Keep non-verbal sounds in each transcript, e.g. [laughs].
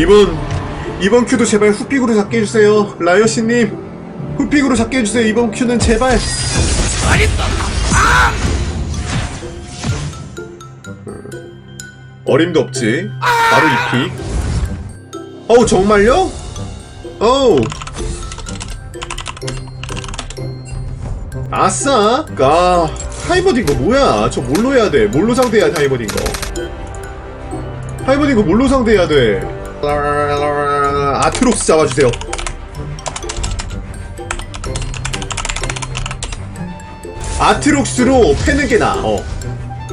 이번 이번 큐도 제발 후픽으로 잡게 해주세요. 라이어씨님 후픽으로 잡게 해주세요. 이번 큐는 제발. 어림도 없지? 바로 이픽. 어우 정말요? 어우. 아싸. 아 하이버딩 거 뭐야? 저 뭘로 해야 돼? 뭘로 상대해야 돼 하이버딩 거? 하이버딩 거 뭘로 상대해야 돼 아트록스 잡아주세요 아트록스로 패는 게 나아 어.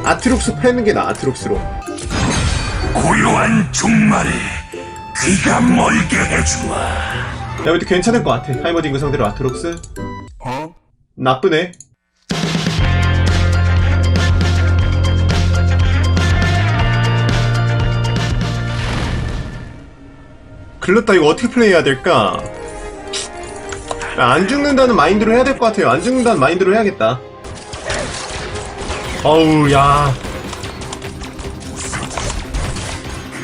아트록스 패는 게 나아 아트록스로 고요한 종말에 그가 멀게 해주마. 야 근데 괜찮을 것 같아 거 상대로 아트록스 어? 나쁘네 글렀다. 이거 어떻게 플레이해야 될까? 야, 안 죽는다는 마인드로 해야 될 것 같아요. 안 죽는다는 마인드로 해야겠다. 어우 야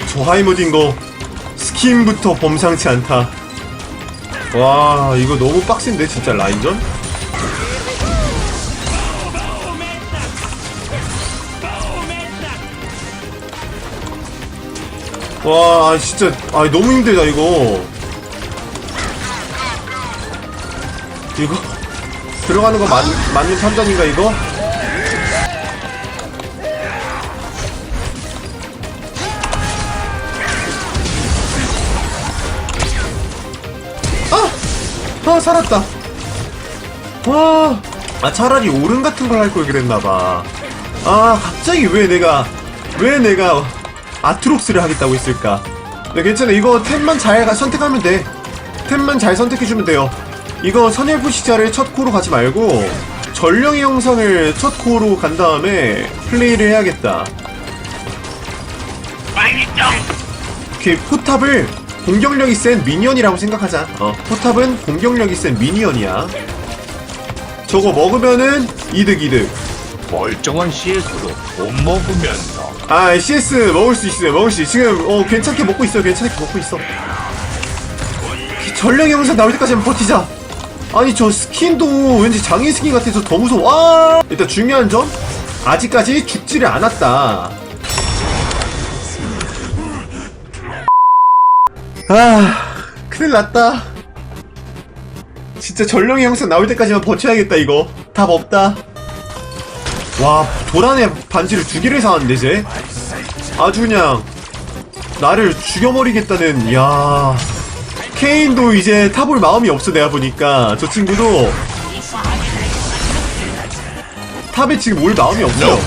저 하이머딩 거 스킨부터 범상치 않다. 와 이거 너무 빡센데 진짜 라인전? 와 진짜 아 너무 힘들다 이거 이거 들어가는 거 맞, 맞는 판단인가 이거? 아! 아 살았다 와, 아 차라리 오른 같은 걸 할 걸 그랬나봐. 아 갑자기 왜 내가 왜 내가 아트록스를 하겠다고 했을까? 네 괜찮아 이거 템만 잘 가- 선택하면 돼. 템만 잘 선택해주면 돼요. 이거 선열부 시자를 첫 코로 가지 말고 전령의 영상을 첫 코로 간 다음에 플레이를 해야겠다. 그 포탑을 공격력이 센 미니언이라고 생각하자. 어, 포탑은 공격력이 센 미니언이야. 저거 먹으면은 이득 이득. 멀쩡한 CS로 못 먹으면 아 CS 먹을 수 있어요 먹을 수 있어 지금 어 괜찮게 먹고 있어요 괜찮게 먹고 있어. 전령 영상 나올 때까지만 버티자. 아니 저 스킨도 왠지 장애 스킨 같아서 더 무서워. 아! 일단 중요한 점 아직까지 죽지를 않았다. 아 큰일 났다. 진짜 전령의 영상 나올 때까지만 버텨야겠다 이거. 답 없다 와 도란의 반지를 두 개를 사왔는데 쟤 아주 그냥 나를 죽여버리겠다는 야. 케인도 이제 타볼 마음이 없어 내가 보니까. 저 친구도 탑에 지금 올 마음이 없어.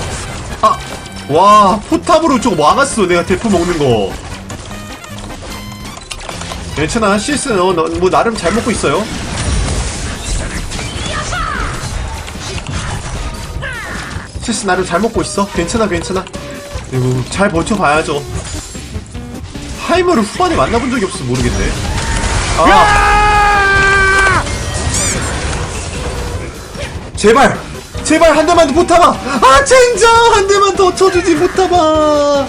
아 와 포탑으로 좀 막았어 내가 대포 먹는 거. 괜찮아 너, 너, 뭐 나름 잘 먹고 있어요 CS 나름 잘 먹고 있어. 괜찮아 괜찮아. 그리고 잘 버텨봐야죠. 하이머를 후반에 만나본 적이 없어서 모르겠네. 아. 제발! 제발 한 대만 더 포타봐! 아 젠장! 한 대만 더 쳐주지 포타봐!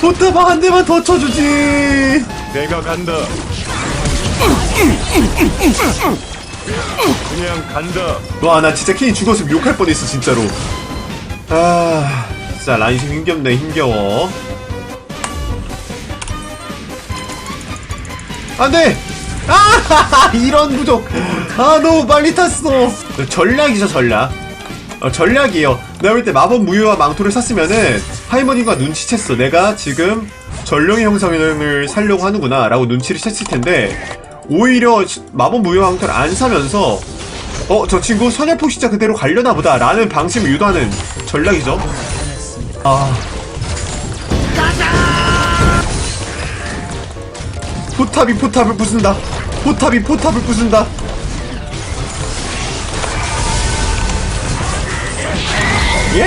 포타봐 한 대만 더 쳐주지! 내가 간다. 그냥 간다. 와 나 진짜 케인 죽었으면 욕할 뻔했어 진짜로 아 진짜 라인 좀 힘겹네 힘겨워. 안 돼! 아 [laughs] 이런 부족! 아 너무 빨리 탔어. 전략이죠 전략. 어, 전략이에요. 내가 볼 때 마법 무효와 망토를 샀으면은 하이머니가 눈치챘어. 내가 지금 전령의 형상을 살려고 하는구나 라고 눈치를 챘을 텐데 오히려 시- 마법 무효 망토를 안 사면서 어, 저 친구 선열포 시자 그대로 가려나 보다 라는 방심을 유도하는 전략이죠. 아. 포탑이 포탑을 부순다. 포탑이 포탑을 부순다. 예!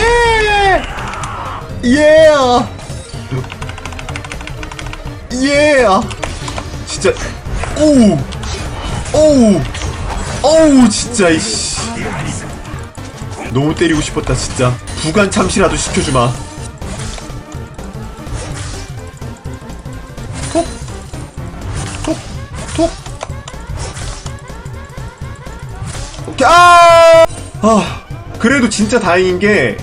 예! 예! 진짜 오우! 오우! 어우 진짜 이씨 너무 때리고 싶었다 진짜 부관 참시라도 시켜주마 톡 톡. 오케이, 아! 아, 그래도 진짜 다행인 게,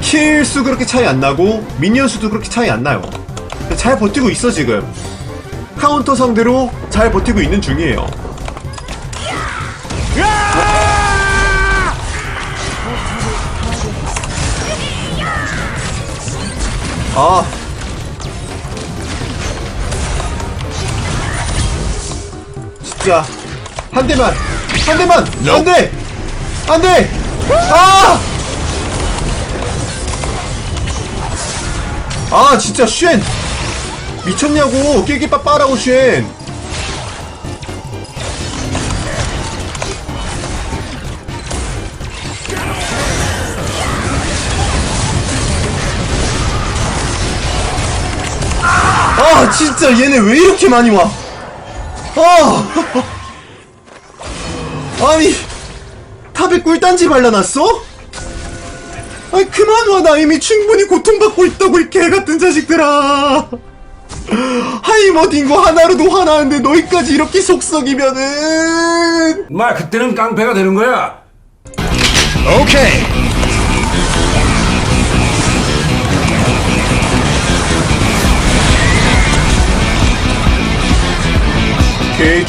킬수 그렇게 차이 안 나고, 미니언 수도 그렇게 차이 안 나요. 잘 버티고 있어, 지금. 카운터 상대로 잘 버티고 있는 중이에요. 아. 진짜. 한 대만! 한 대만! 안 돼! 안 돼! 아! 아, 진짜, 쉔! 미쳤냐고! 깨기 빠빠라고, 쉔! 아, 진짜 얘네 왜 이렇게 많이 와? 아! 아니, 탑에 꿀단지 발라놨어? 아니, 그만 와. 나 이미 충분히 고통받고 있다고, 이 개같은 자식들아. 하이머딘 거 하나로도 화나는데 너희까지 이렇게 속썩이면은. 마 그때는 깡패가 되는 거야. 오케이.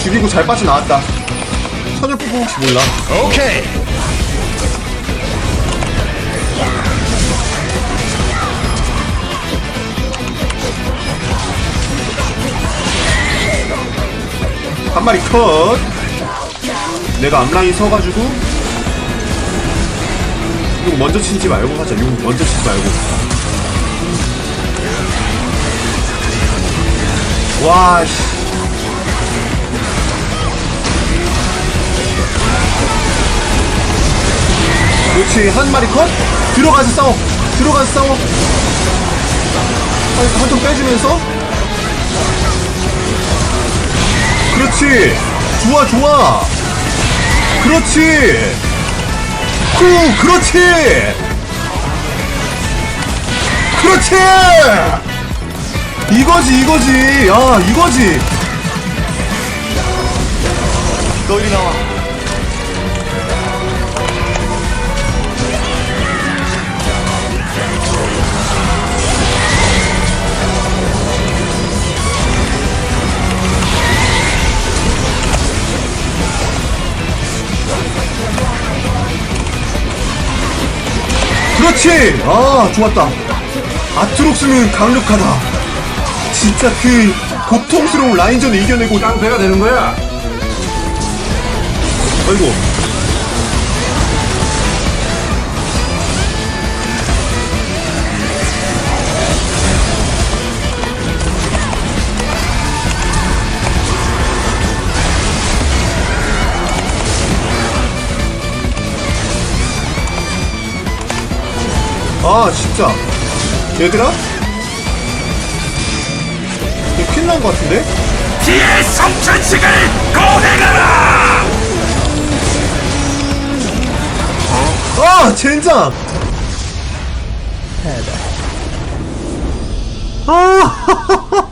죽이고 잘 빠져나왔다. 선열 뽑고 혹시 몰라. 오케이. 한 마리 컷. 내가 앞라인 서가지고 용 먼저 치지 말고 하자. 용 먼저 치지 말고. 와, 씨. 그렇지. 한 마리 컷. 들어가서 싸워. 들어가서 싸워. 한통 빼주면서. 그렇지. 좋아, 좋아. 그렇지. 쿠, 그렇지. 그렇지. 이거지, 이거지. 야, 이거지. 너 이리 나와. 그렇지! 아, 좋았다. 아트록스는 강력하다. 진짜 그 고통스러운 라인전을 이겨내고, 깡패가 되는 거야. 아이고. 아, 진짜. 얘들아? 이거 큰일 난것 같은데? 뒤에 성천식을 고행하라. 아, 젠장! 아, [laughs]